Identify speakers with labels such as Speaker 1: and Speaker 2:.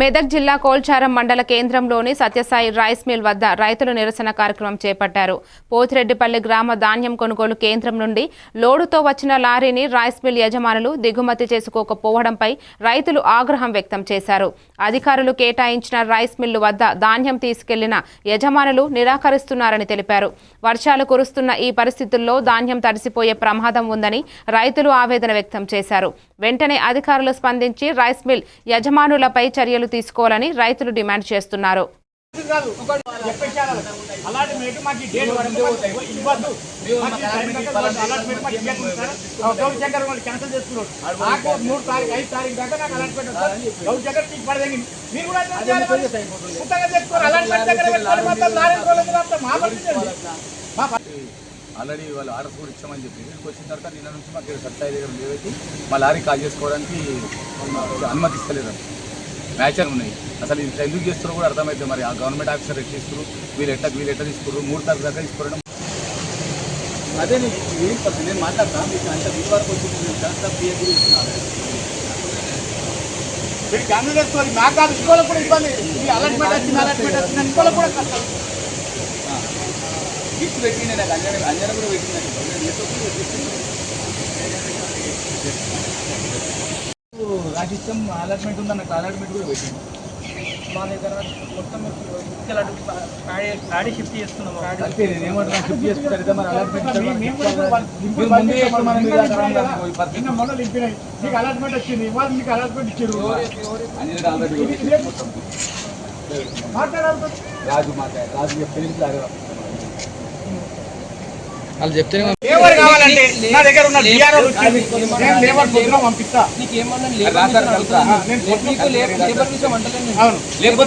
Speaker 1: మెదక్ జిల్లా కోల్చారం మండల కేంద్రంలోని సత్యసాయి రైస్ మిల్ వద్ద రైతులు నిరసన కార్యక్రమం చేపట్టారు. పోతిరెడ్డిపల్లి గ్రామ ధాన్యం కొనుగోలు కేంద్రం నుండి లోడుతో వచ్చిన లారీని రైస్ మిల్ యజమానులు దిగుమతి చేసుకోకపోవడంపై రైతులు ఆగ్రహం వ్యక్తం చేశారు. అధికారులు కేటాయించిన రైస్ మిల్లు వద్ద ధాన్యం తీసుకెళ్ళిన యజమానులు నిరాకరిస్తున్నారని తెలిపారు. వర్షాలు కురుస్తున్న ఈ పరిస్థితుల్లో ధాన్యం తడిసిపోయే ప్రమాదం ఉందని రైతులు ఆవేదన వ్యక్తం చేశారు. వెంటనే అధికారులు స్పందించి రైస్ మిల్ యజమానులపై చర్యలు తీసుకోవాలని రైతులు డిమాండ్ చేస్తున్నారు.
Speaker 2: ఆల్రెడీ వాళ్ళు ఆర్డర్స్ కూడా ఇచ్చామని చెప్పి ఇక్కడికి వచ్చిన తర్వాత నిన్న నుంచి మాకు సత్తాయి దగ్గర లేవైతే మా లారీ కాల్ చేసుకోవడానికి అనుమతిస్తలేదు మ్యాచర్ ఉన్నాయి. అసలు ఇట్లా ఎందుకు చేస్తారో కూడా అర్థమైతే మరి ఆ గవర్నమెంట్ ఆఫీసర్ ఎట్లా ఇస్తారు వీళ్ళు ఎట్లా వీళ్ళు ఎట్లా తీసుకున్నారు మూడు తారీఖు దాకా తీసుకోవడం అదే నేను ఏం నేను మాట్లాడతా. మీకు అంత మీ వరకు వచ్చింది.
Speaker 3: మీరు క్యాన్సిల్ చేసుకోవాలి మాకు కాదు ఇంకోళ్ళకి కూడా ఇబ్బంది. మీ అలాట్మెంట్ వచ్చింది అలాట్మెంట్ వచ్చింది ఇంకోళ్ళకి కూడా కష్టం.
Speaker 2: గిఫ్ట్ పెట్టిండే నాకు అంజన అంజన కూడా పెట్టిందండి పెట్టింది. రాసిస్తాం అలాట్మెంట్ ఉంది నాకు అలాట్మెంట్ కూడా పెట్టింది.
Speaker 4: మా దగ్గర మొత్తం ఇక్కడ అటు ప్యాడీ- షిఫ్ట్ చేస్తున్నాము
Speaker 2: అంతే నేను ఏమంటున్నా షిఫ్ట్ మరి అలాట్మెంట్
Speaker 3: మొన్న మీకు అలాట్మెంట్ వచ్చింది ఇవాళ మీకు అలాట్మెంట్ ఇచ్చారు. మాట్లాడాలి
Speaker 2: రాజు మాట రాజు చెప్తే లాగా
Speaker 3: లేబర్ కావాలంటే నా దగ్గర ఉన్న డిఆర్ఓ నేను లేబర్ పొద్దున పంపిస్తా.
Speaker 4: నీకు ఏమన్నా లేబర్ లేబర్ లేబర్ విషయం అంటలేదు నేను.
Speaker 3: అవును.
Speaker 2: లేకపోతే